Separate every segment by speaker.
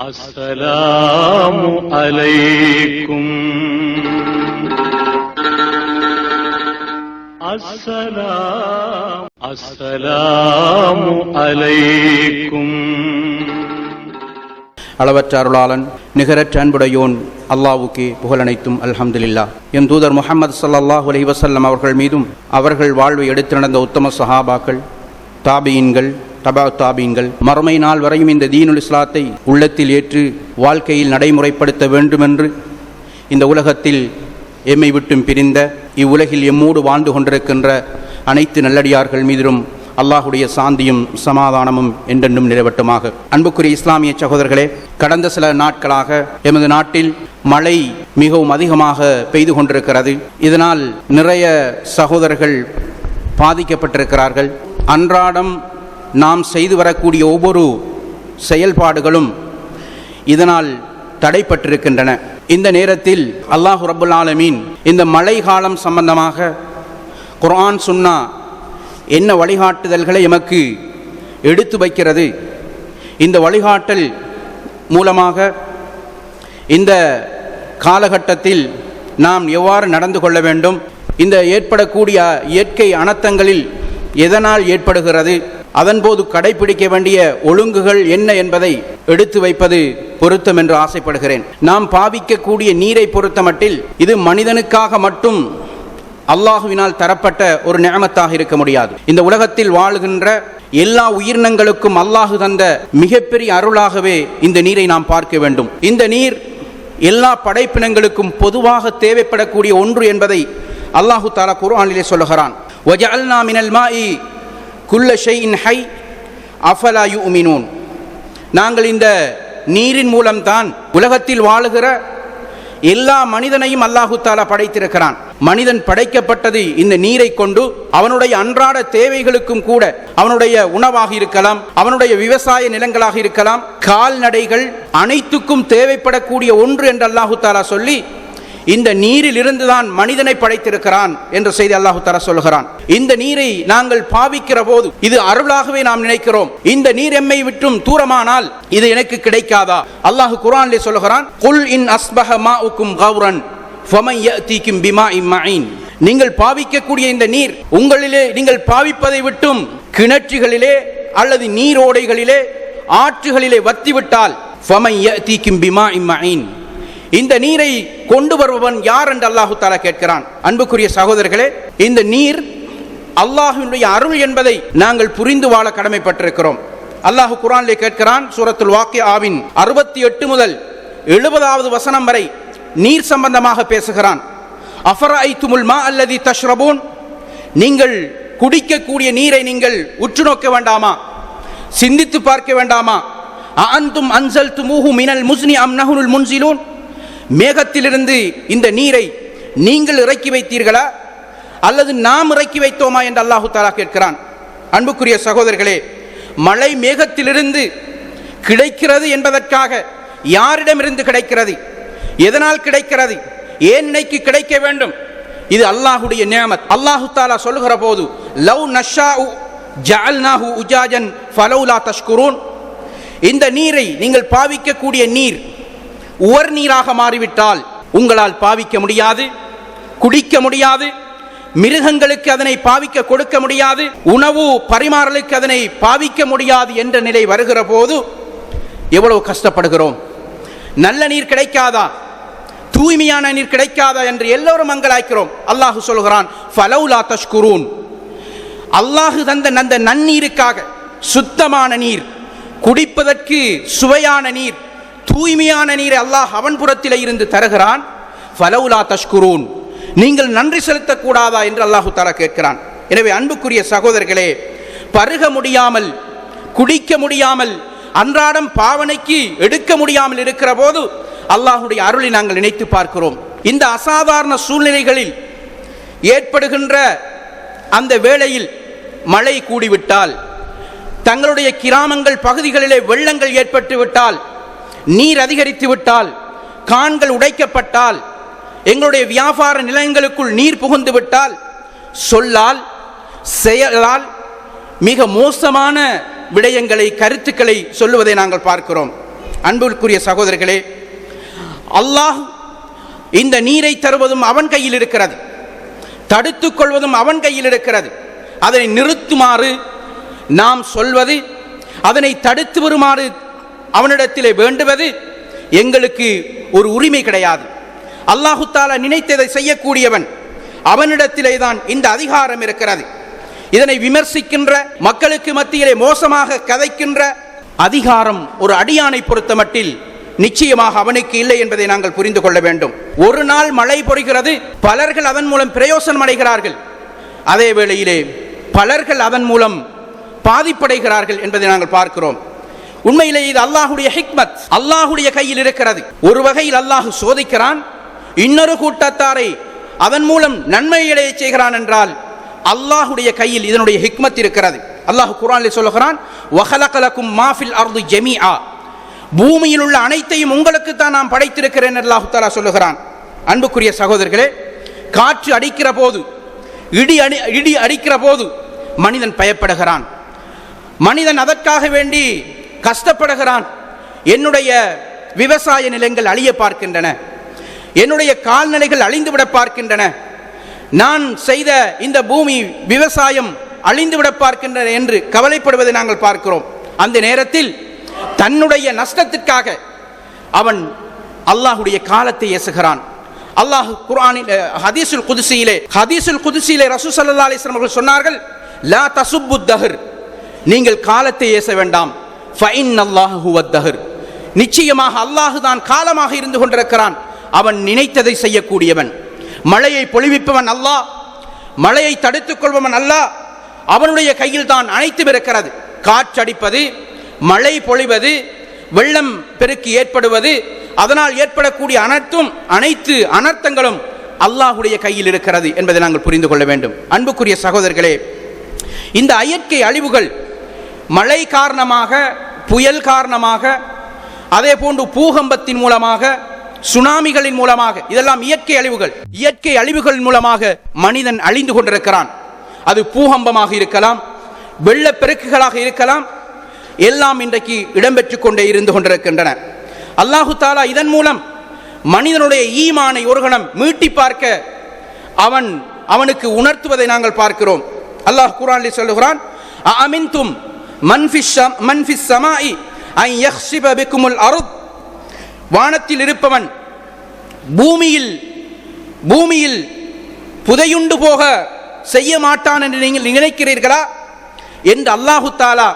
Speaker 1: السلام عليكم السلام السلام عليكم
Speaker 2: அளவற்ற அருளாளன் நிகரற்ற அன்புடையோன் அல்லாவுக்கே புகழனைத்தும் அல்ஹம்துலில்லா எம் தூதர் முஹம்மது ஸல்லல்லாஹு அலைஹி வஸல்லம் அவர்கள் மீதும் அவர்கள் வாழ்வை எடுத்து நடந்த உத்தம சஹாபாக்கள் தாபீன்கள் தபா மறுமை நாள் வரையும் இந்த தீனுல் இஸ்லாத்தை உள்ளத்தில் ஏற்று வாழ்க்கையில் நடைமுறைப்படுத்த வேண்டுமென்று இந்த உலகத்தில் எம்மை விட்டும் பிரிந்த இவ்வுலகில் எம்மோடு வாழ்ந்து கொண்டிருக்கின்ற அனைத்து நல்லடியார்கள் மீதிலும் அல்லாஹுடைய சாந்தியும் சமாதானமும் என்றென்றும் நிறைவட்டுமாக அன்புக்குரிய இஸ்லாமிய சகோதரர்களே கடந்த சில நாட்களாக எமது நாட்டில் மழை மிகவும் அதிகமாக பெய்து கொண்டிருக்கிறது. இதனால் நிறைய சகோதரர்கள் பாதிக்கப்பட்டிருக்கிறார்கள். அன்றாடம் நாம் செய்து வரக்கூடிய ஒவ்வொரு செயல்பாடுகளும் இதனால் தடைப்பட்டிருக்கின்றன. இந்த நேரத்தில் அல்லாஹு ரபுல் ஆலமீன் இந்த மழை காலம் சம்பந்தமாக குரான் சுன்னா என்ன வழிகாட்டுதல்களை எமக்கு எடுத்து வைக்கிறது. இந்த வழிகாட்டல் மூலமாக இந்த காலகட்டத்தில் நாம் எவ்வாறு நடந்து கொள்ள வேண்டும்? இந்த ஏற்படக்கூடிய இயற்கை அனர்த்தங்களில் எதனால் ஏற்படுகிறது? அதன்போது கடைபிடிக்க வேண்டிய ஒழுங்குகள் என்ன என்பதை எடுத்து வைப்பது பொருத்தம் என்று ஆசைப்படுகிறேன். நாம் பாவிக்கக்கூடிய நீரை பொறுத்தமட்டில் இது மனிதனுக்காக மட்டும் அல்லாஹுவினால் தரப்பட்ட ஒரு நியமத்தாக இருக்க முடியாது. இந்த உலகத்தில் வாழ்கின்ற எல்லா உயிரினங்களுக்கும் அல்லாஹு தந்த மிகப்பெரிய அருளாகவே இந்த நீரை நாம் பார்க்க வேண்டும். இந்த நீர் எல்லா படைப்பினங்களுக்கும் பொதுவாக தேவைப்படக்கூடிய ஒன்று என்பதை அல்லாஹு தாலா குர்ஆனிலே சொல்லுகிறான். குல்ல இன் ஹை அஃபலா யு உமினூன் நாங்கள் இந்த நீரின் மூலம்தான் உலகத்தில் வாழுகிற எல்லா மனிதனையும் அல்லாஹுத்தாலா படைத்திருக்கிறான். மனிதன் படைக்கப்பட்டது இந்த நீரை கொண்டு அவனுடைய அன்றாட தேவைகளுக்கும் கூட அவனுடைய உணவாக இருக்கலாம் அவனுடைய விவசாய நிலங்களாக இருக்கலாம் கால்நடைகள் அனைத்துக்கும் தேவைப்படக்கூடிய ஒன்று என்று அல்லாஹு தாலா சொல்லி இந்த நீரில் இருந்துதான் மனிதனை படைத்திருக்கிறான் என்ற செய்தி அல்லாஹு தர சொல்கிறான் இந்த நீரை நாங்கள் பாவிக்கிற போது இது அருளாகவே நாம் நினைக்கிறோம். இந்த நீர் எம்மை விட்டும் தூரமானால் இது எனக்கு கிடைக்காதா? அல்லாஹு குரான்லே சொல்கிறான் குல் இன் அஸ்பஹ மாஉக்கும் கௌரன் பிமா யஅதீக்கும் நீங்கள் பாவிக்கக்கூடிய இந்த நீர் உங்களிலே நீங்கள் பாவிப்பதை விட்டும் கிணற்றுகளிலே அல்லது நீரோடைகளிலே ஆற்றுகளிலே வத்திவிட்டால் ஃபமன் யஅதீக்கும் பிமாஇன் மஈன். இந்த நீரை கொண்டு வருபவன் யார் என்று அல்லாஹு தாலா கேட்கிறான். அன்புக்குரிய சகோதரர்களே இந்த நீர் அல்லாஹினுடைய அருள் என்பதை நாங்கள் புரிந்து வாழ கடமைப்பட்டிருக்கிறோம். அல்லாஹு குரான்லே கேட்கிறான் சூரத்துல் வாக்கிய ஆவின் அறுபத்தி எட்டு முதல் எழுபதாவது வசனம் வரை நீர் சம்பந்தமாக பேசுகிறான். அஃபர ஐத்துமுல் மா அல்லதி தஷ்ரபூன்? நீங்கள் குடிக்கக்கூடிய நீரை நீங்கள் உற்று நோக்க வேண்டாமா? சிந்தித்து பார்க்க வேண்டாமா? அந்தும் அன்சல் துமுஹு மினல் முஸ்னி அம் நஹுனுல் முன்சிலூன்? மேகத்திலிருந்து இந்த நீரை நீங்கள் இறக்கி வைத்தீர்களா? அல்லது நாம் இறக்கி வைத்தோமா என்று அல்லாஹு தாலா கேட்கிறான். அன்புக்குரிய சகோதரர்களே மழை மேகத்திலிருந்து கிடைக்கிறது என்பதற்காக யாரிடமிருந்து கிடைக்கிறது? எதனால் கிடைக்கிறது? ஏன் இன்னைக்கு கிடைக்க வேண்டும்? இது அல்லாஹுடைய நியமத். அல்லாஹு தாலா சொல்லுகிற போது லவ் நஷா ஜஅல்நாஹு உஜாஜன் ஃபலௌலா தஷ்குரூன். இந்த நீரை நீங்கள் பாவிக்கக்கூடிய நீர் உவர் நீராக மாறிவிட்டால் உங்களால் பாவிக்க முடியாது குடிக்க முடியாது மிருகங்களுக்கு அதனை பாவிக்க கொடுக்க முடியாது உணவு பரிமாறலுக்கு அதனை பாவிக்க முடியாது என்ற நிலை வருகிற போது எவ்வளவு கஷ்டப்படுகிறோம். நல்ல நீர் கிடைக்காதா? தூய்மையான நீர் கிடைக்காதா என்று எல்லோரும் மங்களாய்க்கிறோம் அல்லாஹு சொல்கிறான் ஃபலௌலா தஷ்குரூன். அல்லாஹு தந்த அந்த நன்னீருக்காக சுத்தமான நீர் குடிப்பதற்கு சுவையான நீர் தூய்மையான நீரை அல்லாஹ் அவன்புறத்தில் இருந்து தருகிறான். ஃபலவுலா தஷ்குரூன். நீங்கள் நன்றி செலுத்தக்கூடாதா என்று அல்லாஹு தாலா கேட்கிறான். எனவே அன்புக்குரிய சகோதரர்களே பருக முடியாமல் குடிக்க முடியாமல் அன்றாடம் பாவனைக்கு எடுக்க முடியாமல் இருக்கிற போது அல்லாஹுடைய அருளை நாங்கள் நினைத்து பார்க்கிறோம். இந்த அசாதாரண சூழ்நிலைகளில் ஏற்படுகின்ற அந்த வேளையில் மழை கூடிவிட்டால் தங்களுடைய கிராமங்கள் பகுதிகளிலே வெள்ளங்கள் ஏற்பட்டுவிட்டால் நீர் அதிகரித்து விட்டால் கான்கள் உடைக்கப்பட்டால் எங்களுடைய வியாபார நிலையங்களுக்குள் நீர் புகுந்து விட்டால் சொல்லால் செயலால் மிக மோசமான விடயங்களை கருத்துக்களை சொல்லுவதை நாங்கள் பார்க்கிறோம். அன்பிற்குரிய சகோதரர்களே அல்லாஹ் இந்த நீரை தருவதும் அவன் கையில் இருக்கிறது. தடுத்துக் கொள்வதும் அவன் கையில் இருக்கிறது. அதனை நிறுத்துமாறு நாம் சொல்வது அதனை தடுத்து வருமாறு அவனிடத்திலே வேண்டுவது எங்களுக்கு ஒரு உரிமை கிடையாது. அல்லாஹு தாலா நினைத்ததை செய்யக்கூடியவன் அவனிடத்திலே தான் இந்த அதிகாரம் இருக்கிறது. இதனை விமர்சிக்கின்ற மக்களுக்கு மத்தியிலே மோசமாக கதைக்கின்ற அதிகாரம் ஒரு அடியானை பொறுத்த மட்டில் நிச்சயமாக அவனுக்கு இல்லை என்பதை நாங்கள் புரிந்து கொள்ள வேண்டும். ஒரு நாள் மழை பொறுகிறது பலர்கள் அதன் மூலம் பிரயோசனம் அடைகிறார்கள். அதே வேளையிலே பலர்கள் அதன் மூலம் பாதிப்படைகிறார்கள் என்பதை நாங்கள் பார்க்கிறோம். உண்மையிலே இது அல்லாஹுடைய ஹிக்மத். அல்லாஹுடைய கையில் இருக்கிறது. ஒரு வகையில் அல்லாஹு சோதிக்கிறான் இன்னொரு கூட்டத்தாரை அதன் மூலம் நன்மைகளை செய்கிறான் என்றால் அல்லாஹுடைய கையில் இதனுடைய ஹிக்மத் இருக்கிறது. அல்லாஹ் குரானில் சொல்லுகிறான் வஹலகலக்கும் மாஃபில் அர்து ஜெமிஆ. பூமியில் உள்ள அனைத்தையும் உங்களுக்கு தான் நான் படைத்திருக்கிறேன் அல்லாஹு தாலா சொல்லுகிறான். அன்புக்குரிய சகோதரர்களே காற்று அடிக்கிற போது இடி அடி இடி அடிக்கிற போது மனிதன் பயப்படுகிறான். மனிதன் அதற்காக வேண்டி கஷ்டப்படுகிறான். என்னுடைய விவசாய நிலங்கள் அழிய பார்க்கின்றன. என்னுடைய கால்நடைகள் அழிந்துவிட பார்க்கின்றன. நான் செய்த இந்த பூமி விவசாயம் அழிந்துவிட பார்க்கின்றன என்று கவலைப்படுவதை நாங்கள் பார்க்கிறோம். அந்த நேரத்தில் தன்னுடைய நஷ்டத்திற்காக அவன் அல்லாஹுடைய காலத்தை ஏசுகிறான். அல்லாஹ் குரானில் ஹதீசுல் குதிசியிலே ஹதீசுல் குதிசியிலே ரசூ சல்லா அலிஸ்லாம் அவர்கள் சொன்னார்கள் லா தசுப்பு தஹர். நீங்கள் காலத்தை ஏச வேண்டாம். ஃபைன் அல்லாஹ் ஹுவத்தஹர். நிச்சயமாக அல்லாஹு தான் காலமாக இருந்து கொண்டிருக்கிறான். அவன் நினைத்ததை செய்யக்கூடியவன். மழையை பொழிவிப்பவன் அல்லாஹ் மழையை தடுத்துக் கொள்பவன் அல்லாஹ் அவனுடைய கையில் தான் அனைத்தும் இருக்கிறது. காற்றடிப்பது மழை பொழிவது வெள்ளம் பெருக்கு ஏற்படுவது அதனால் ஏற்படக்கூடிய அனைத்தும் அனைத்து அனர்த்தங்களும் அல்லாஹுடைய கையில் இருக்கிறது என்பதை நாங்கள் புரிந்து கொள்ள வேண்டும். அன்புக்குரிய சகோதரர்களே இந்த இயற்கை அழிவுகள் மழை காரணமாக புயல் காரணமாக அதே போன்று பூகம்பத்தின் மூலமாக சுனாமிகளின் மூலமாக இதெல்லாம் இயற்கை அழிவுகள். இயற்கை அழிவுகள் மூலமாக மனிதன் அழிந்து கொண்டிருக்கிறான். அது பூகம்பமாக இருக்கலாம் வெள்ளப்பெருக்குகளாக இருக்கலாம் எல்லாம் இன்றைக்கு இடம்பெற்று கொண்டே இருந்து கொண்டிருக்கின்றன. அல்லாஹு தாலா இதன் மூலம் மனிதனுடைய ஈமானை ஒரு கணம் மீட்டி பார்க்க அவன் அவனுக்கு உணர்த்துவதை நாங்கள் பார்க்கிறோம். அல்லாஹ் குரானில் சொல்லுகிறான் அமின்தும் ஐ அருத். வானத்தில் இருப்பவன் பூமியில் பூமியில் புதையுண்டு போக செய்ய மாட்டான் என்று நீங்கள் நினைக்கிறீர்களா? என்று அல்லாஹு தாலா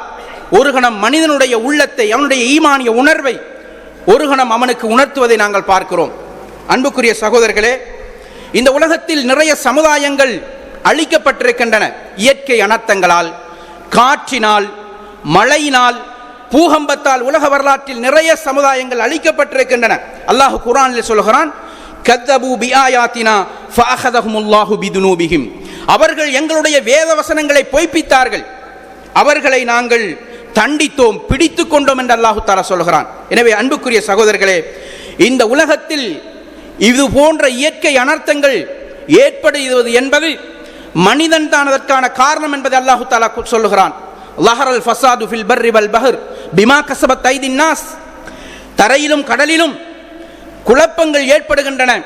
Speaker 2: ஒரு கணம் மனிதனுடைய உள்ளத்தை அவனுடைய ஈமானிய உணர்வை ஒரு கணம் அவனுக்கு உணர்த்துவதை நாங்கள் பார்க்கிறோம். அன்புக்குரிய சகோதரர்களே இந்த உலகத்தில் நிறைய சமுதாயங்கள் அழிக்கப்பட்டிருக்கின்றன. இயற்கை அனர்த்தங்களால் காற்றினால் மழையினால் பூகம்பத்தால் உலக வரலாற்றில் நிறைய சமுதாயங்கள் அழிக்கப்பட்டிருக்கின்றன. அல்லாஹ் குரானில் சொல்கிறான் கத்தபு பிஆயாத்தினா ஃபஅஹதஹுமுல்லாஹு பிதுனூபிஹிம். அவர்கள் எங்களுடைய வேத வசனங்களை பொய்ப்பித்தார்கள். அவர்களை நாங்கள் தண்டித்தோம் பிடித்து கொண்டோம் என்று அல்லாஹு தாலா சொல்கிறான் எனவே அன்புக்குரிய சகோதரர்களே இந்த உலகத்தில் இது போன்ற இயற்கை அனர்த்தங்கள் ஏற்படுவது என்பது மனிதன் தான் அதற்கான காரணம் என்பதை அல்லாஹு தாலா சொல்லுகிறான். லஹரல் ஃபசாது ஃபில் பர்ரி வல் பஹர் பிமா கசபத் ஐதின் நாஸ். தரையிலும் கடலிலும் குழப்பங்கள் ஏற்படுகின்றன.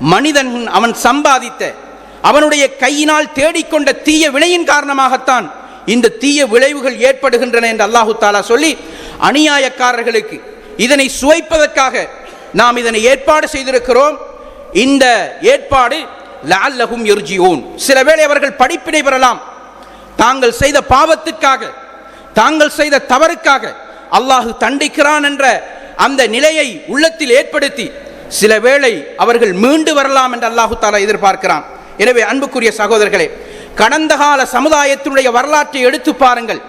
Speaker 2: மனிதன் அவன் சம்பாதித்த அவனுடைய கையினால் தேடிக்கொண்ட தீய வினையின் காரணமாகத்தான் இந்த தீய விளைவுகள் ஏற்படுகின்றன என்று அல்லாஹு தாலா சொல்லி அநியாயக்காரர்களுக்கு இதனை சுவைப்பதற்காக நாம் இதனை ஏற்பாடு செய்திருக்கிறோம். இந்த ஏற்பாடு லஅல்லஹும் யர்ஜிஊன். சில வேளை அவர்கள் படிப்பினை பெறலாம். தாங்கள் செய்த பாவத்துக்காக தாங்கள் செய்த தவறுக்காக அல்லாஹு தண்டிக்கிறான் என்ற அந்த நிலையை உள்ளத்தில் ஏற்படுத்தி சில வேளை அவர்கள் மீண்டு வரலாம் என்று அல்லாஹு தாலா எதிர்பார்க்கிறான். எனவே அன்புக்குரிய சகோதரர்களே கடந்த கால சமுதாயத்தினுடைய வரலாற்றை எடுத்து பாருங்கள்.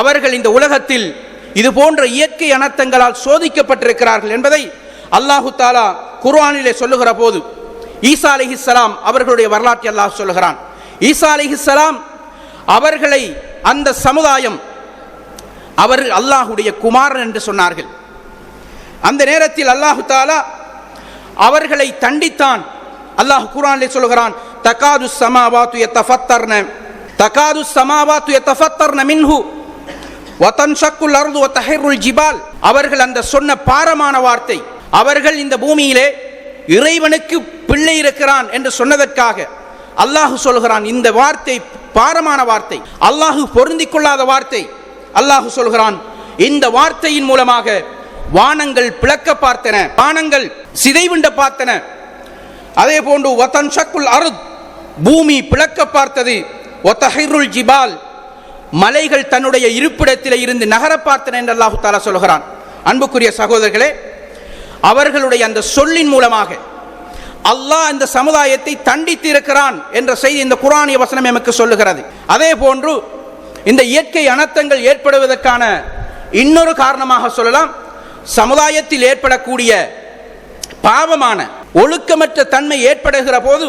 Speaker 2: அவர்கள் இந்த உலகத்தில் இது போன்ற இயற்கை அனர்த்தங்களால் சோதிக்கப்பட்டிருக்கிறார்கள் என்பதை அல்லாஹு தாலா குர்ஆனிலே சொல்லுகிற போது ஈசா அலிஹிஸ்லாம் அவர்களுடைய வரலாற்றை அல்லாஹ் சொல்லுகிறான். ஈசா அலிஹிஸ்லாம் அவர்களை அந்த சமுதாயம் அவர் அல்லாஹுடைய குமாரன் என்று சொன்னார்கள். அந்த நேரத்தில் அல்லாஹு தாலா அவர்களை தண்டித்தான். அல்லாஹ் குரானிலே சொல்கிறான் தகாது சமாவாத்து யத்தஃபத்தர்ன தகாது சமாவாத்து யத்தஃபத்தர்ன மின்ஹு வத்தன் சக்குல் அருது வதஹிருல் ஜிபால். அவர்கள் அந்த சொன்ன பாரமான வார்த்தை அவர்கள் இந்த பூமியிலே இறைவனுக்கு பிள்ளை இருக்கிறான் என்று சொன்னதற்காக அல்லாஹு சொல்கிறான் இந்த வார்த்தை பாரமான வார்த்தை அல்லாஹு பொருந்திக் கொள்ளாத வார்த்தை. அல்லாஹு சொல்கிறான் இந்த வார்த்தையின் மூலமாக வானங்கள் பிளக்க பார்த்தன வானங்கள் சிதைவிண்ட பார்த்தன. அதே போன்று வத்தன் சக்குல் அருத் பூமி பிளக்க பார்த்தது. ஒத்தஹைருல் ஜிபால் மலைகள் தன்னுடைய இருப்பிடத்தில் இருந்து நகர பார்த்தன என்று அல்லாஹு தாலா சொல்கிறான். அன்புக்குரிய சகோதரர்களே அவர்களுடைய அந்த சொல்லின் மூலமாக அல்லாஹ் இந்த சமுதாயத்தை தண்டித்து இருக்கிறான் என்ற செய்தி இந்த குரானிய வசனம் எமக்கு சொல்லுகிறது. அதே போன்று இந்த இயற்கை அனர்த்தங்கள் ஏற்படுவதற்கான இன்னொரு காரணமாக சொல்லலாம். சமுதாயத்தில் ஏற்படக்கூடிய பாவமான ஒழுக்கமற்ற தன்மை ஏற்படுகிற போது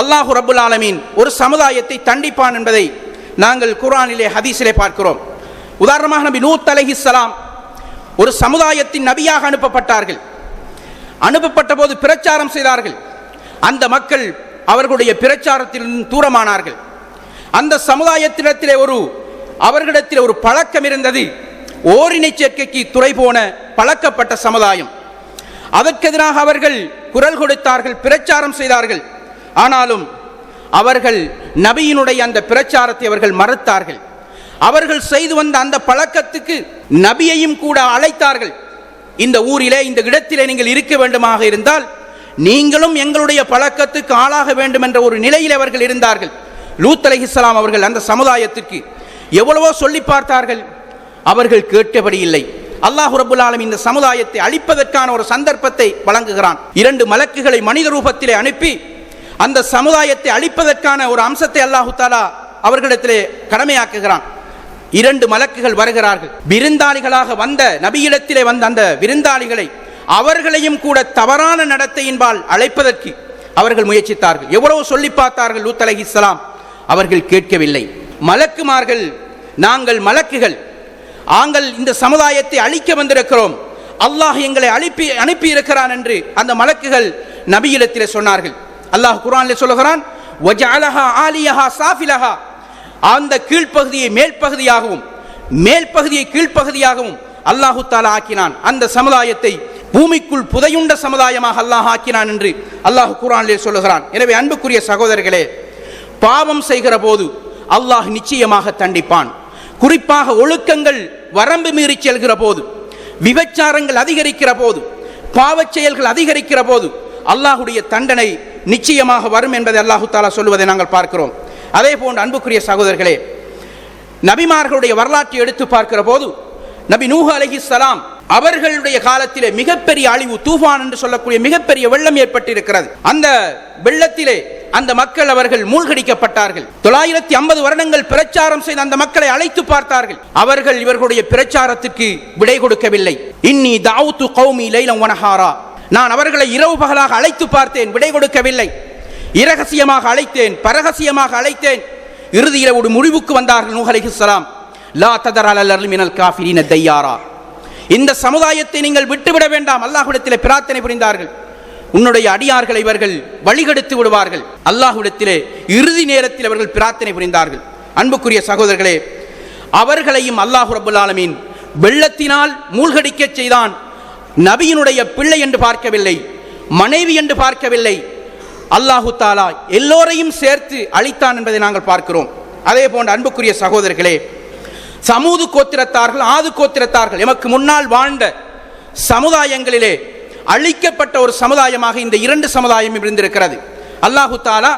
Speaker 2: அல்லாஹு ரபுல் ஆலமீன் ஒரு சமுதாயத்தை தண்டிப்பான் என்பதை நாங்கள் குரானிலே ஹதீஸிலே பார்க்கிறோம். உதாரணமாக நபி நூத் அலஹிஸ்லாம் ஒரு சமுதாயத்தின் நபியாக அனுப்பப்பட்டார்கள். அனுப்பப்பட்ட போது பிரச்சாரம் செய்தார்கள். அந்த மக்கள் அவர்களுடைய பிரச்சாரத்திலிருந்து தூரமானார்கள். அந்த சமுதாயத்திடத்திலே ஒரு அவர்களிடத்தில் ஒரு பழக்கம் இருந்தது. ஓரினை சேர்க்கைக்கு துறை போன பழக்கப்பட்ட சமுதாயம். அதற்கெதிராக அவர்கள் குரல் கொடுத்தார்கள் பிரச்சாரம் செய்தார்கள். ஆனாலும் அவர்கள் நபியினுடைய அந்த பிரச்சாரத்தை அவர்கள் மறுத்தார்கள். அவர்கள் செய்து வந்த அந்த பழக்கத்துக்கு நபியையும் கூட அழைத்தார்கள். இந்த ஊரிலே இந்த இடத்திலே நீங்கள் இருக்க வேண்டுமாக இருந்தால் நீங்களும் எங்களுடைய பழக்கத்துக்கு ஆளாக வேண்டும் என்ற ஒரு நிலையில் அவர்கள் இருந்தார்கள். லூத் அலைஹிஸ்ஸலாம் அவர்கள் அந்த சமுதாயத்திற்கு எவ்வளவோ சொல்லி பார்த்தார்கள். அவர்கள் கேட்டபடி இல்லை. அல்லாஹு ரபுல் ஆலம் இந்த சமுதாயத்தை அழிப்பதற்கான ஒரு சந்தர்ப்பத்தை வழங்குகிறான். இரண்டு மலக்குகளை மனித ரூபத்திலே அனுப்பி அந்த சமுதாயத்தை அழிப்பதற்கான ஒரு அம்சத்தை அல்லாஹு தாலா அவர்களிடத்திலே கடமையாக்குகிறான். இரண்டு மலக்குகள் வருகிறார்கள். விருந்தாளிகளாக வந்த நபியிடத்திலே வந்த அந்த விருந்தாளிகளை அவர்களையும் கூட தவறான நடத்தையின்பால் அழைப்பதற்கு அவர்கள் முயற்சித்தார்கள். எவ்வளவு சொல்லி பார்த்தார்கள் லூத் அலைஹிஸ்ஸலாம் அவர்கள் கேட்கவில்லை. மலக்குமார்கள் நாங்கள் மலக்குகள். நாங்கள் இந்த சமுதாயத்தை அழிக்க வந்திருக்கிறோம். அல்லாஹ் எங்களை அனுப்பி அனுப்பி இருக்கிறான் என்று அந்த மலக்குகள் நபியிடத்தில் சொன்னார்கள். அல்லாஹ் குரானிலே சொல்லுகிறான் ஆலியஹா சாஃபிலஹா. அந்த கீழ்ப்பகுதியை மேல் பகுதியாகவும் மேல் பகுதியை கீழ்ப்பகுதியாகவும் அல்லாஹு தாலா ஆக்கினான். அந்த சமுதாயத்தை பூமிக்குள் புதையுண்ட சமுதாயமாக அல்லாஹ் ஆக்கினான் என்று அல்லாஹ் குரானிலே சொல்லுகிறான். எனவே அன்புக்குரிய சகோதரர்களே பாவம் செய்கிற போது அல்லாஹ் நிச்சயமாக தண்டிப்பான். குறிப்பாக ஒழுக்கங்கள் வரம்பு மீறி செல்கிற போது விபச்சாரங்கள் அதிகரிக்கிற போது பாவச் செயல்கள் அதிகரிக்கிற போது அல்லாஹுடைய தண்டனை நிச்சயமாக வரும் என்பதை அல்லாஹு தாலா சொல்லுவதை நாங்கள் பார்க்கிறோம். அதே போன்ற அன்புக்குரிய சகோதரர்களே நபிமார்களுடைய வரலாற்றை எடுத்து பார்க்கிற போது நபி நூஹ் அலஹிஸ்லாம் அவர்களுடைய காலத்திலே மிகப்பெரிய அழிவு தூஃபான் என்று சொல்லக்கூடிய மிகப்பெரிய வெள்ளம் ஏற்பட்டிருக்கிறது. அந்த வெள்ளத்திலே அந்த மக்கள் அவர்கள் மூழ்கடிக்கப்பட்டார்கள். தொள்ளாயிரத்தி ஐம்பது வருடங்கள் பிரச்சாரம் செய்த அந்த மக்களை அழைத்து பார்த்தார்கள். அவர்கள் இவர்களுடைய பிரச்சாரத்துக்கு விடை கொடுக்கவில்லை. இன்னி தாவுத்து கௌமி லைலம் வனஹாரா நான் அவர்களை இரவு பகலாக அழைத்து பார்த்தேன் விடை கொடுக்கவில்லை. இரகசியமாக அழைத்தேன் பரகசியமாக அழைத்தேன். இறுதியில் ஒரு முடிவுக்கு வந்தார்கள் நூஹ் அலைஹிஸ்ஸலாம் லா ததர் அலர் மினல் காஃபிரின தையாரா. இந்த சமுதாயத்தை நீங்கள் விட்டுவிட வேண்டாம். அல்லாஹ்விடத்திலே பிரார்த்தனை புரிந்தார்கள். உன்னுடைய அடியார்களை இவர்கள் வழிகெடுத்து விடுவார்கள். அல்லாஹ்விடத்திலே இறுதி நேரத்தில் அவர்கள் பிரார்த்தனை புரிந்தார்கள். அன்புக்குரிய சகோதரர்களே அவர்களையும் அல்லாஹ் ரபுல் ஆலமீன் வெள்ளத்தினால் மூழ்கடிக்கச் செய்தான். நபியினுடைய பிள்ளை என்று பார்க்கவில்லை மனைவி என்று பார்க்கவில்லை அல்லாஹு தாலா எல்லோரையும் சேர்த்து அழித்தான் என்பதை நாங்கள் பார்க்கிறோம். அதே போன்ற அன்புக்குரிய சகோதரர்களே சமூது கோத்திரத்தார்கள் ஆது கோத்திரத்தார்கள் எமக்கு முன்னால் வாழ்ந்த சமுதாயங்களிலே அழிக்கப்பட்ட ஒரு சமுதாயமாக இந்த இரண்டு சமுதாயம் இருந்திருக்கிறது. அல்லாஹு தாலா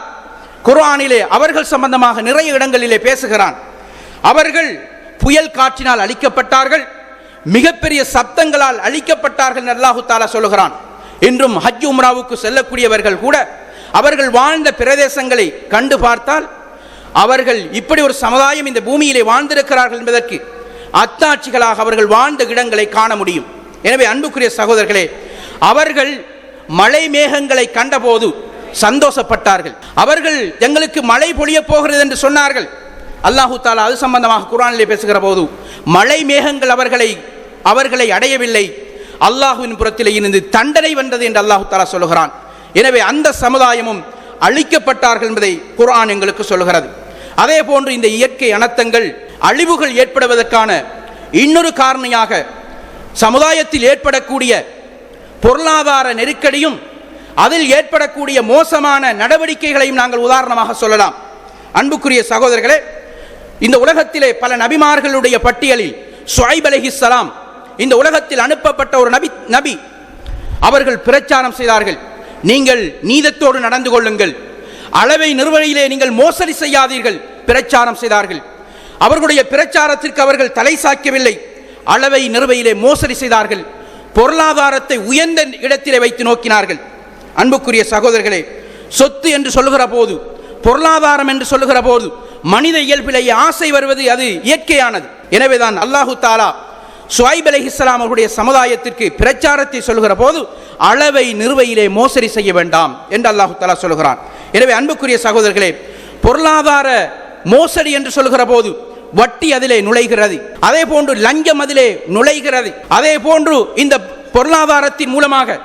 Speaker 2: குர்ஆனிலே அவர்கள் சம்பந்தமாக நிறைய இடங்களிலே பேசுகிறான். அவர்கள் புயல் காற்றினால் அழிக்கப்பட்டார்கள் மிகப்பெரிய சப்தங்களால் அழிக்கப்பட்டார்கள் அல்லாஹு தாலா சொல்லுகிறான். இன்றும் ஹஜ் உம்ராவுக்கு செல்லக்கூடியவர்கள் கூட அவர்கள் வாழ்ந்த பிரதேசங்களை கண்டு பார்த்தால் அவர்கள் இப்படி ஒரு சமுதாயம் இந்த பூமியிலே வாழ்ந்திருக்கிறார்கள் என்பதற்கு அத்தாட்சிகளாக அவர்கள் வாழ்ந்த இடங்களை காண முடியும். எனவே அன்புக்குரிய சகோதரர்களே அவர்கள் மழை மேகங்களை கண்டபோது சந்தோஷப்பட்டார்கள். அவர்கள் எங்களுக்கு மழை பொழிய போகிறது என்று சொன்னார்கள். அல்லாஹு தாலா அது சம்பந்தமாக குரானிலே பேசுகிற போது மழை மேகங்கள் அவர்களை அவர்களை அடையவில்லை. அல்லாஹுவின் புறத்திலே இருந்து தண்டனை வந்தது என்று அல்லாஹு தாலா சொல்லுகிறான். எனவே அந்த சமுதாயமும் அழிக்கப்பட்டார்கள் என்பதை குரான் எங்களுக்கு சொல்லுகிறது. அதே போன்று இந்த இயற்கை அனர்த்தங்கள் அழிவுகள் ஏற்படுவதற்கான இன்னொரு காரணியாக சமுதாயத்தில் ஏற்படக்கூடிய பொருளாதார நெருக்கடியும் அதில் ஏற்படக்கூடிய மோசமான நடவடிக்கைகளையும் நாங்கள் உதாரணமாக சொல்லலாம். அன்புக்குரிய சகோதரர்களே இந்த உலகத்திலே பல நபிமார்களுடைய பட்டியலில் சுவைப் அலஹிஸ்லாம் இந்த உலகத்தில் அனுப்பப்பட்ட ஒரு நபி நபி. அவர்கள் பிரச்சாரம் செய்தார்கள். நீங்கள் நீதத்தோடு நடந்து கொள்ளுங்கள். அளவை நிறுவனையிலே நீங்கள் மோசடி செய்யாதீர்கள். பிரச்சாரம் செய்தார்கள். அவர்களுடைய பிரச்சாரத்திற்கு அவர்கள் தலை சாய்க்கவில்லை. அளவை நிறுவையிலே மோசடி செய்தார்கள். பொருளாதாரத்தை உயர்ந்த இடத்திலே வைத்து நோக்கினார்கள். அன்புக்குரிய சகோதரர்களே சொத்து என்று சொல்லுகிற போது பொருளாதாரம் என்று சொல்லுகிற போது மனித இயல்பிலேயே ஆசை வருவது அது இயற்கையானது. எனவேதான் அல்லாஹு தாலா சுவைப் அலி இஸ்லாம் அவர்களுடைய சமுதாயத்திற்கு பிரச்சாரத்தை சொல்லுகிற போது அளவை நிறுவையிலே மோசடி செய்ய வேண்டாம் என்று அல்லாஹு தாலா சொல்லுகிறான். எனவே அன்புக்குரிய சகோதரர்களே பொருளாதார மோசடி என்று சொல்கிற போது வட்டி அதிலே நுழைகிறது. அதே போன்று லஞ்சம் அதிலே நுழைகிறது. அதே போன்று இந்த பொருளாதாரத்தின் மூலமாக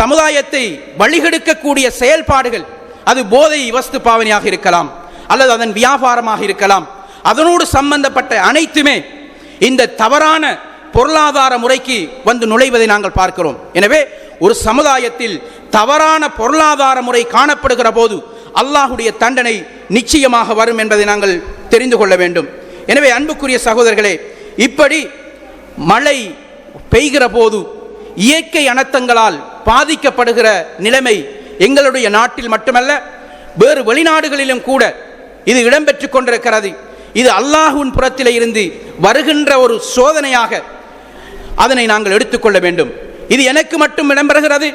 Speaker 2: சமுதாயத்தை வழிகெடுக்கக்கூடிய செயல்பாடுகள் அது போதை வஸ்து பாவனையாக இருக்கலாம் அல்லது அதன் வியாபாரமாக இருக்கலாம். அதனோடு சம்பந்தப்பட்ட அனைத்துமே இந்த தவறான பொருளாதார முறைக்கு வந்து நுழைவதை நாங்கள் பார்க்கிறோம். எனவே ஒரு சமுதாயத்தில் தவறான பொருளாதார முறை காணப்படுகிற போது அல்லாஹுடைய தண்டனை நிச்சயமாக வரும் என்பதை நாங்கள் தெரிந்து கொள்ள வேண்டும். எனவே அன்புக்குரிய சகோதரர்களே இப்படி மழை பெய்கிற போது இயற்கை அனர்த்தங்களால் பாதிக்கப்படுகிற நிலைமை எங்களுடைய நாட்டில் மட்டுமல்ல வேறு வெளிநாடுகளிலும் கூட இது இடம்பெற்று கொண்டிருக்கிறது. இது அல்லாஹுவின் புறத்தில் இருந்து வருகின்ற ஒரு சோதனையாக அதனை நாங்கள் எடுத்துக்கொள்ள வேண்டும். இது எனக்கு மட்டும் இடம்பெறுகிறது.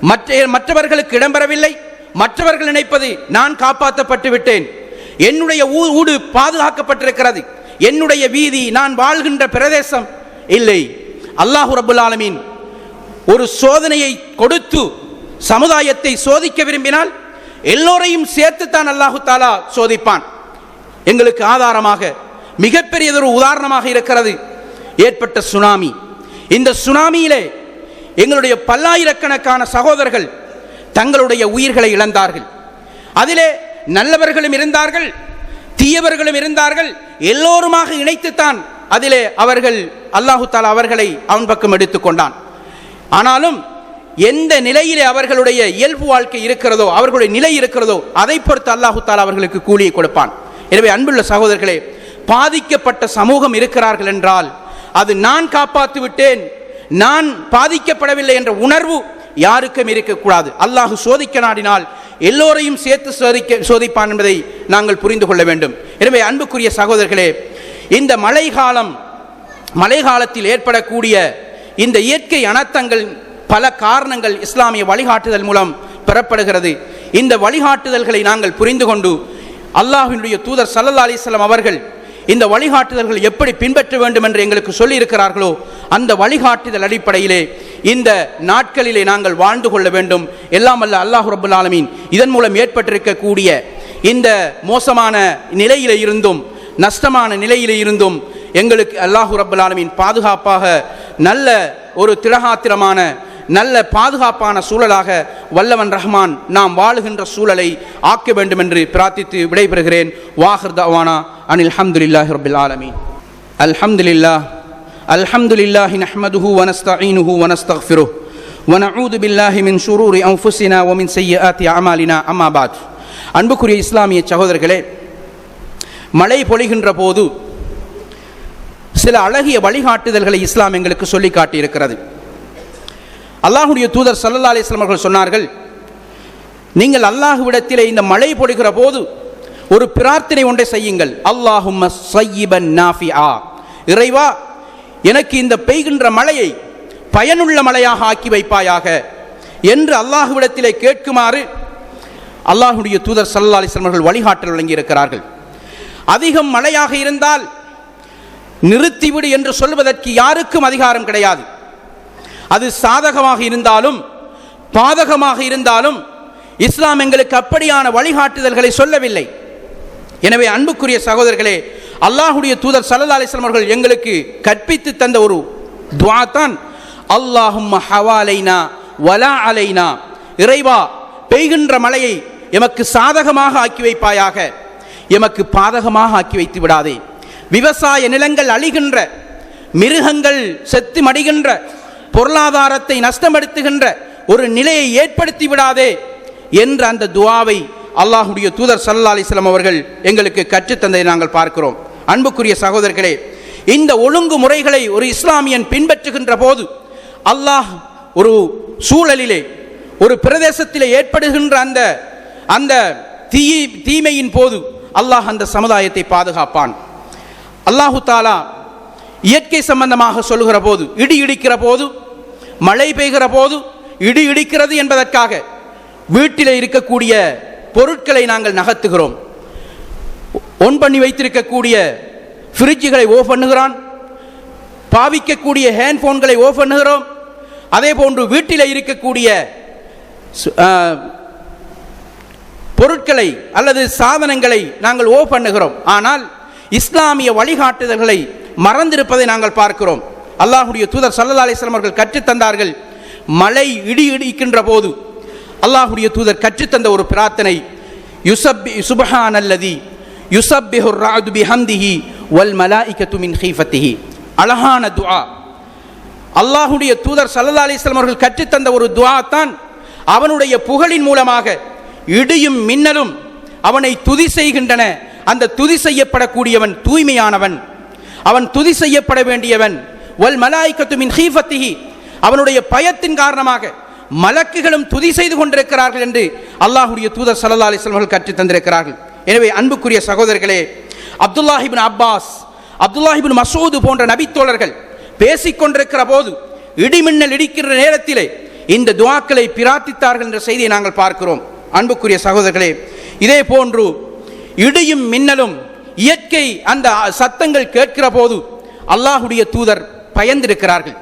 Speaker 2: மற்ற மற்றவர்களுக்கு இடம்பெறவில்லை. மற்றவர்கள் நினைப்பது நான் காப்பாற்றப்பட்டு விட்டேன். என்னுடைய ஊ- ஊடு பாதுகாக்கப்பட்டிருக்கிறது. என்னுடைய வீதி நான் வாழ்கின்ற பிரதேசம் இல்லை. அல்லாஹு ரபுல் ஆலமீன் ஒரு சோதனையை கொடுத்து சமுதாயத்தை சோதிக்க விரும்பினால் எல்லோரையும் சேர்த்துத்தான் அல்லாஹு தாலா சோதிப்பான். எங்களுக்கு ஆதாரமாக மிகப்பெரியதொரு உதாரணமாக இருக்கிறது. ஏற்பட்ட சுனாமி. இந்த சுனாமியிலே எங்களுடைய பல்லாயிரக்கணக்கான சகோதரர்கள் தங்களுடைய உயிர்களை இழந்தார்கள். அதிலே நல்லவர்களும் இருந்தார்கள் தீயவர்களும் இருந்தார்கள் எல்லோருமாக இணைத்துத்தான் அதிலே அவர்கள் அல்லாஹு தாலா அவர்களை அவன் பக்கம் எடுத்துக்கொண்டான் ஆனாலும் எந்த நிலையிலே அவர்களுடைய இயல்பு வாழ்க்கை இருக்கிறதோ அவர்களுடைய நிலை இருக்கிறதோ அதை பொறுத்து அல்லாஹு தாலா அவர்களுக்கு கூலியை கொடுப்பான். எனவே அன்புள்ள சகோதரர்களே பாதிக்கப்பட்ட சமூகம் இருக்கிறார்கள் என்றால் அது நான் காப்பாற்றி விட்டேன் நான் பாதிக்கப்படவில்லை என்ற உணர்வு யாருக்கும் இருக்கக்கூடாது. அல்லாஹ் சோதிக்க நாடினால் எல்லோரையும் சேர்த்து சோதிக்க சோதிப்பான் என்பதை நாங்கள் புரிந்து கொள்ள வேண்டும். எனவே அன்புக்குரிய சகோதரர்களே இந்த மழை காலம் மழை காலத்தில் ஏற்படக்கூடிய இந்த இயற்கை அனர்த்தங்கள் பல காரணங்கள் இஸ்லாமிய வழிகாட்டுதல் மூலம் பெறப்படுகிறது. இந்த வழிகாட்டுதல்களை நாங்கள் புரிந்து கொண்டு அல்லாஹினுடைய தூதர் சல்லல்லா அலிஸ்லாம் அவர்கள் இந்த வழிகாட்டுதல்கள் எப்படி பின்பற்ற வேண்டும் என்று எங்களுக்கு சொல்லியிருக்கிறார்களோ அந்த வழிகாட்டுதல் அடிப்படையிலே இந்த நாட்களிலே நாங்கள் வாழ்ந்து கொள்ள வேண்டும். எல்லாம் அல்ல அல்லாஹ் ரபுல் ஆலமீன் இதன் மூலம் ஏற்பட்டிருக்கக்கூடிய இந்த மோசமான நிலையில இருந்தும் நஷ்டமான நிலையில இருந்தும் எங்களுக்கு அல்லாஹு ரபுல் ஆலமீன் பாதுகாப்பாக நல்ல ஒரு திடகாத்திரமான நல்ல பாதுகாப்பான சூழலாக வல்லவன் ரஹ்மான் நாம் வாழுகின்ற சூழலை ஆக்க வேண்டும் என்று பிரார்த்தித்து விடைபெறுகிறேன் வாஹர் தவானா அனில் ஹம்துலில்லாஹி ரபில் ஆலமீன் அல்ஹம்துலில்லாஹ் அல்ஹம்துலில்லாஹி நஹ்மதுஹு வனஸ்தஈனுஹு வனஸ்தக்ஃபிருஹ் ونعوذ بالله من شرور أنفسنا ومن سيئات أعمالنا أما بعد அன்புக்குரிய இஸ்லாமிய சகோதரர்களே மழை பொழிகின்ற போது சில அழகிய வழிகாட்டுதல்களை இஸ்லாம் எங்களுக்கு சொல்லி காட்டியிருக்கிறது அல்லாஹுடைய தூதர் சல்லா அலிஸ்லாம் அவர்கள் சொன்னார்கள் நீங்கள் அல்லாஹுவிடத்திலே இந்த மழை பொடுகிற போது ஒரு பிரார்த்தனை ஒன்றை செய்யுங்கள். அல்லாஹும் சையிபன் ஆ இறைவா எனக்கு இந்த பெய்கின்ற மழையை பயனுள்ள மழையாக ஆக்கி வைப்பாயாக என்று அல்லாஹுவிடத்திலே கேட்குமாறு அல்லாஹுடைய தூதர் சல்லா அலிஸ்லாம் அவர்கள் வழிகாட்டல் வழங்கியிருக்கிறார்கள். அதிகம் மழையாக இருந்தால் நிறுத்திவிடு என்று சொல்வதற்கு யாருக்கும் அதிகாரம் கிடையாது. அது சாதகமாக இருந்தாலும் பாதகமாக இருந்தாலும் இஸ்லாம் எங்களுக்கு அப்படியான வழிகாட்டுதல்களை சொல்லவில்லை. எனவே அன்புக்குரிய சகோதரர்களே அல்லாஹுடைய தூதர் சல்லா அலிஸ்லாம் அவர்கள் எங்களுக்கு கற்பித்து தந்த ஒரு துவா தான் அல்லாஹும் ஹவாலைனா வலா அலைனா. இறைவா பெய்கின்ற மழையை எமக்கு சாதகமாக ஆக்கி வைப்பாயாக. எமக்கு பாதகமாக ஆக்கி வைத்து விடாதே. விவசாய நிலங்கள் அழிகின்ற மிருகங்கள் செத்து மடிகின்ற பொருளாதாரத்தை நஷ்டப்படுத்துகின்ற ஒரு நிலையை ஏற்படுத்தி விடாதே என்ற அந்த துவாவை அல்லாஹுடைய தூதர் சல்லா அலிஸ்லாம் அவர்கள் எங்களுக்கு கற்றுத்தந்ததை நாங்கள் பார்க்கிறோம். அன்புக்குரிய சகோதரர்களே இந்த ஒழுங்கு முறைகளை ஒரு இஸ்லாமியன் பின்பற்றுகின்ற போது அல்லாஹ் ஒரு சூழலிலே ஒரு பிரதேசத்திலே ஏற்படுகின்ற அந்த அந்த தீ தீமையின் போது அல்லாஹ் அந்த சமுதாயத்தை பாதுகாப்பான். அல்லாஹு தாலா இயற்கை சம்பந்தமாக சொல்லுகிற போது இடி இடிக்கிற போது மழை பெய்கிற போது இடி இடிக்கிறது என்பதற்காக வீட்டில் இருக்கக்கூடிய பொருட்களை நாங்கள் நகர்த்துகிறோம். ஒன் பண்ணி வைத்திருக்கக்கூடிய ஃப்ரிட்ஜுகளை ஓ பண்ணுகிறான். பாவிக்கக்கூடிய ஹேண்ட்ஃபோன்களை ஓ பண்ணுகிறோம். அதே போன்று வீட்டில் இருக்கக்கூடிய சு- பொருட்களை அல்லது சாதனங்களை நாங்கள் ஓ பண்ணுகிறோம். ஆனால் இஸ்லாமிய வழிகாட்டுதல்களை மறந்திருப்பதை நாங்கள் பார்க்கிறோம். அல்லாஹுடைய தூதர் சல்லா அலிஸ்லாம் அவர்கள் கற்றுத்தந்தார்கள் மழை இடி இடிக்கின்ற போது. அல்லாஹுடைய தூதர் கற்றுத்தந்த ஒரு பிரார்த்தனை யுசப் சுபஹான் அல்லதி யுசப்பிஹுர் ராது பிஹம்திஹி வல் மலாயிகத்து மின் ஹீஃபத்திஹி. அழகான துஆ. அல்லாஹுடைய தூதர் சல்லா அலிஸ்லாம் அவர்கள் கற்றுத்தந்த ஒரு துஆ தான் அவனுடைய புகழின் மூலமாக இடியும் மின்னலும் அவனை துதி செய்கின்றன. அந்த துதி செய்யப்படக்கூடியவன் தூய்மையானவன். அவன் துதி செய்யப்பட வேண்டியவன். வல் மலாய்க்கத்து மின் ஹீஃபத்திஹி. அவனுடைய பயத்தின் காரணமாக மலக்குகளும் துதி செய்து கொண்டிருக்கிறார்கள் என்று அல்லாஹுடைய தூதர் சல்லா அலிஸ்லாம் கற்றுத் தந்திருக்கிறார்கள். எனவே அன்புக்குரிய சகோதரர்களே அப்துல்லாஹிபின் அப்பாஸ் அப்துல்லாஹிபின் மசூது போன்ற நபித்தோழர்கள் பேசிக்கொண்டிருக்கிற போது இடிமின்னல் இடிக்கின்ற நேரத்திலே இந்த துவாக்களை பிரார்த்தித்தார்கள் என்ற செய்தியை நாங்கள் பார்க்கிறோம். அன்புக்குரிய சகோதரர்களே இதே போன்று இடியும் மின்னலும் இயற்கை அந்த சத்தங்கள் கேட்கிற போது அல்லாஹுடைய தூதர் பயந்திருக்கிறார்கள்.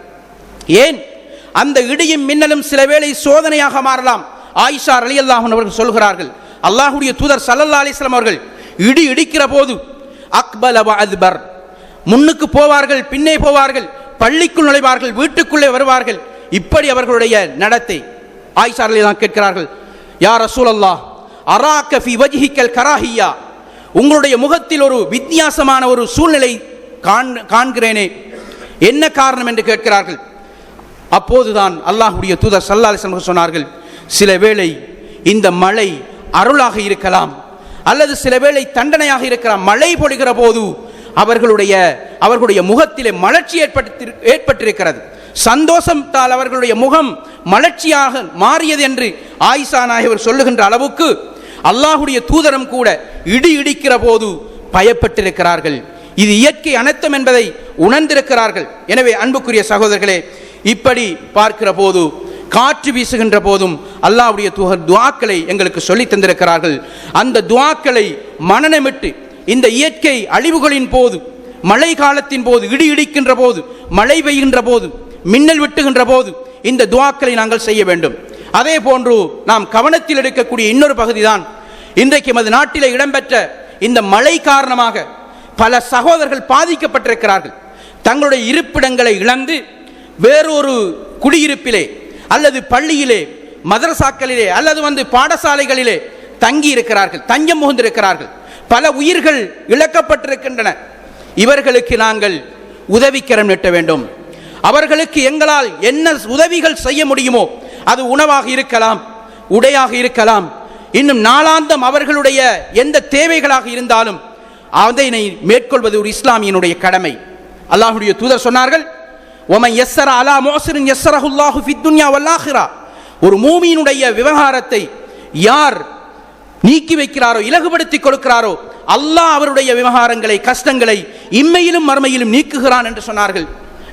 Speaker 2: ஏன்? அந்த இடியும் மின்னலும் சில வேளை சோதனையாக மாறலாம். ஆயிஷா அலி அல்லாஹன் அவர்கள் சொல்கிறார்கள் அல்லாஹுடைய தூதர் சல்லல்லா அலிஸ்லாம் அவர்கள் இடி இடிக்கிற போது அக்பல் அவ அக்பர் முன்னுக்கு போவார்கள் பின்னே போவார்கள் பள்ளிக்குள் நுழைவார்கள் வீட்டுக்குள்ளே வருவார்கள். இப்படி அவர்களுடைய நடத்தை. ஆயிஷா அலி தான் கேட்கிறார்கள் யார் ரசூல் அல்லாஹ் அராக்க வஜ்ஹிக்கல் கராஹியா? உங்களுடைய முகத்தில் ஒரு வித்தியாசமான ஒரு சூழ்நிலை காண் காண்கிறேனே. என்ன காரணம் என்று கேட்கிறார்கள்? அப்போதுதான் அல்லாஹுடைய தூதர் சல்லா சொன்னார்கள் சில வேளை இந்த மழை அருளாக இருக்கலாம் அல்லது சில வேளை தண்டனையாக இருக்கலாம். மழை பொழிகிற போது அவர்களுடைய அவர்களுடைய முகத்திலே மலர்ச்சி ஏற்பட்டு ஏற்பட்டிருக்கிறது. சந்தோஷத்தால் அவர்களுடைய முகம் மலர்ச்சியாக மாறியது என்று ஆயிஷா நாயகர் சொல்லுகின்ற அளவுக்கு அல்லாஹுடைய தூதரம் கூட இடி இடிக்கிற போது பயப்பட்டிருக்கிறார்கள். இது இயற்கை அனைத்தம் என்பதை உணர்ந்திருக்கிறார்கள். எனவே அன்புக்குரிய சகோதரர்களே இப்படி பார்க்கிற போது காற்று வீசுகின்ற போதும் அல்லாவுடைய துவாக்களை எங்களுக்கு சொல்லித் தந்திருக்கிறார்கள். அந்த துவாக்களை மனநமிட்டு இந்த இயற்கை அழிவுகளின் போது மழை காலத்தின் போது இடி இடிக்கின்ற போது மழை பெய்கின்ற போது மின்னல் வெட்டுகின்ற போது இந்த துவாக்களை நாங்கள் செய்ய வேண்டும். அதே போன்று நாம் கவனத்தில் எடுக்கக்கூடிய இன்னொரு பகுதி தான் இன்றைக்கு நமது நாட்டில் இடம்பெற்ற இந்த மழை காரணமாக பல சகோதரர்கள் பாதிக்கப்பட்டிருக்கிறார்கள். தங்களுடைய இருப்பிடங்களை இழந்து வேறொரு குடியிருப்பிலே அல்லது பள்ளியிலே மதரசாக்களிலே அல்லது வந்து பாடசாலைகளிலே தங்கி இருக்கிறார்கள் தஞ்சம் புகுந்திருக்கிறார்கள். பல உயிர்கள் இழக்கப்பட்டிருக்கின்றன. இவர்களுக்கு நாங்கள் உதவிக்கரம் நீட்ட வேண்டும். அவர்களுக்கு எங்களால் என்ன உதவிகள் செய்ய முடியுமோ அது உணவாக இருக்கலாம் உடையாக இருக்கலாம். இன்னும் நாளாந்தம் அவர்களுடைய எந்த தேவைகளாக இருந்தாலும் அதனை மேற்கொள்வது ஒரு இஸ்லாமியனுடைய கடமை. அல்லாஹுடைய தூதர் சொன்னார்கள் ஒமன் எஸ்ஸர அலா மோசரின் எஸ்ஸரஹுல்லாஹு ஃபித்துன்யா வல்லாஹிரா ஒரு மூமியினுடைய விவகாரத்தை யார் நீக்கி வைக்கிறாரோ இலகுபடுத்தி கொடுக்கிறாரோ அல்லாஹ் அவருடைய விவகாரங்களை கஷ்டங்களை இம்மையிலும் மறுமையிலும் நீக்குகிறான் என்று சொன்னார்கள்.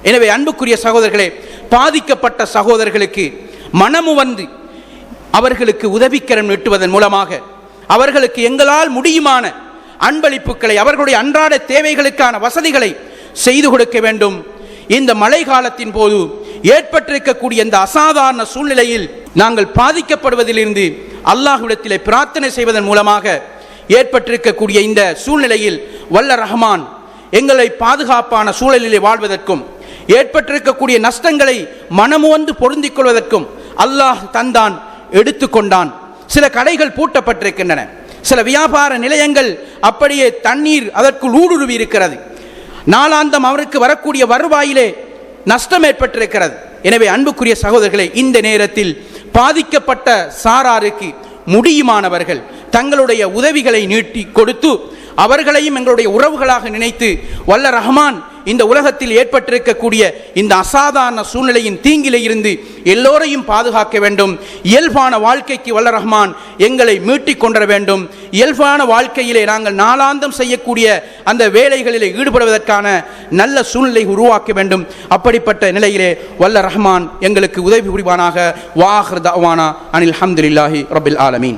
Speaker 2: எனவே அன்புக்குரிய சகோதரர்களே பாதிக்கப்பட்ட சகோதரர்களுக்கு மனமு வந்து அவர்களுக்கு உதவிக்கரம் நீட்டுவதன் மூலமாக அவர்களுக்கு எங்களால் முடியுமான அன்பளிப்புகளை அவர்களுடைய அன்றாட தேவைகளுக்கான வசதிகளை செய்து கொடுக்க வேண்டும். இந்த மழை காலத்தின் போது ஏற்பட்டிருக்கக்கூடிய இந்த அசாதாரண சூழ்நிலையில் நாங்கள் பாதிக்கப்படுவதிலிருந்து அல்லாஹ்விடத்திலே பிரார்த்தனை செய்வதன் மூலமாக ஏற்பட்டிருக்கக்கூடிய இந்த சூழ்நிலையில் வல்ல ரஹ்மான் எங்களை பாதுகாப்பான சூழலிலே வாழ்வதற்கும் ஏற்பட்டிருக்கக்கூடிய நஷ்டங்களை மனமுவந்து பொருந்திக் கொள்வதற்கும் அல்லாஹ் தந்தான் எடுத்துக்கொண்டான். சில கடைகள் பூட்டப்பட்டிருக்கின்றன. சில வியாபார நிலையங்கள் அப்படியே தண்ணீர் அதற்குள் ஊடுருவி இருக்கிறது. நாளாந்தம் அவருக்கு வரக்கூடிய வருவாயிலே நஷ்டம் ஏற்பட்டிருக்கிறது. எனவே அன்புக்குரிய சகோதரர்களே இந்த நேரத்தில் பாதிக்கப்பட்ட சாராருக்கு முடியுமானவர்கள் தங்களுடைய உதவிகளை நீட்டி கொடுத்து அவர்களையும் எங்களுடைய உறவுகளாக நினைத்து வல்ல ரஹ்மான் இந்த உலகத்தில் ஏற்பட்டிருக்கக்கூடிய இந்த அசாதாரண சூழ்நிலையின் தீங்கிலே இருந்து எல்லோரையும் பாதுகாக்க வேண்டும். இயல்பான வாழ்க்கைக்கு வல்ல ரஹ்மான் எங்களை மீட்டிக் கொண்டர வேண்டும். இயல்பான வாழ்க்கையிலே நாங்கள் நாளாந்தம் செய்யக்கூடிய அந்த வேலைகளிலே ஈடுபடுவதற்கான நல்ல சூழ்நிலை உருவாக்க வேண்டும். அப்படிப்பட்ட நிலையிலே வல்ல ரஹ்மான் எங்களுக்கு உதவி புரிவானாக. வாஹர் தவானா அனில் ஹம்துலில்லாஹி ரபில் ஆலமீன்.